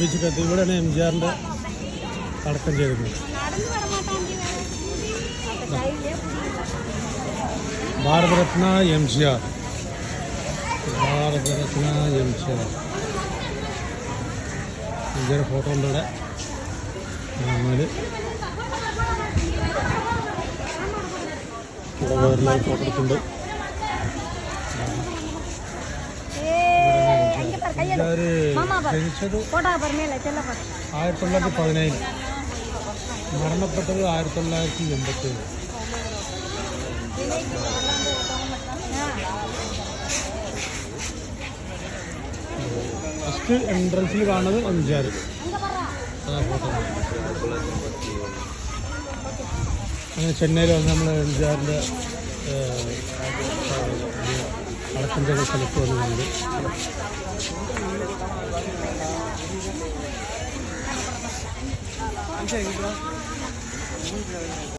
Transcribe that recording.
ബീച്ചിലെത്തി ഇവിടെയാണ് M G ആറിന്റെ അടക്കം ചെയ്തിരുന്നത് Bharat Ratna M G R Bharat Ratna M G R M G R photo ഉണ്ട് ഇവിടെ ഫോട്ടോ എടുക്കുന്നുണ്ട് ആയിരത്തി തൊള്ളായിരത്തി പതിനേഴ് മരണപ്പെട്ടത് ആയിരത്തി തൊള്ളായിരത്തി എൺപത്തി ഏഴ് ഫസ്റ്റ് എൻട്രൻസിൽ കാണുന്നത് അഞ്ചാറ്. അങ്ങനെ ചെന്നൈയിൽ വന്ന് നമ്മൾ അഞ്ചാറിന്റെ അടക്കം ചെയ്ത സ്ഥലത്ത് വന്നിട്ടുണ്ട്. 这제이 거, 이 건.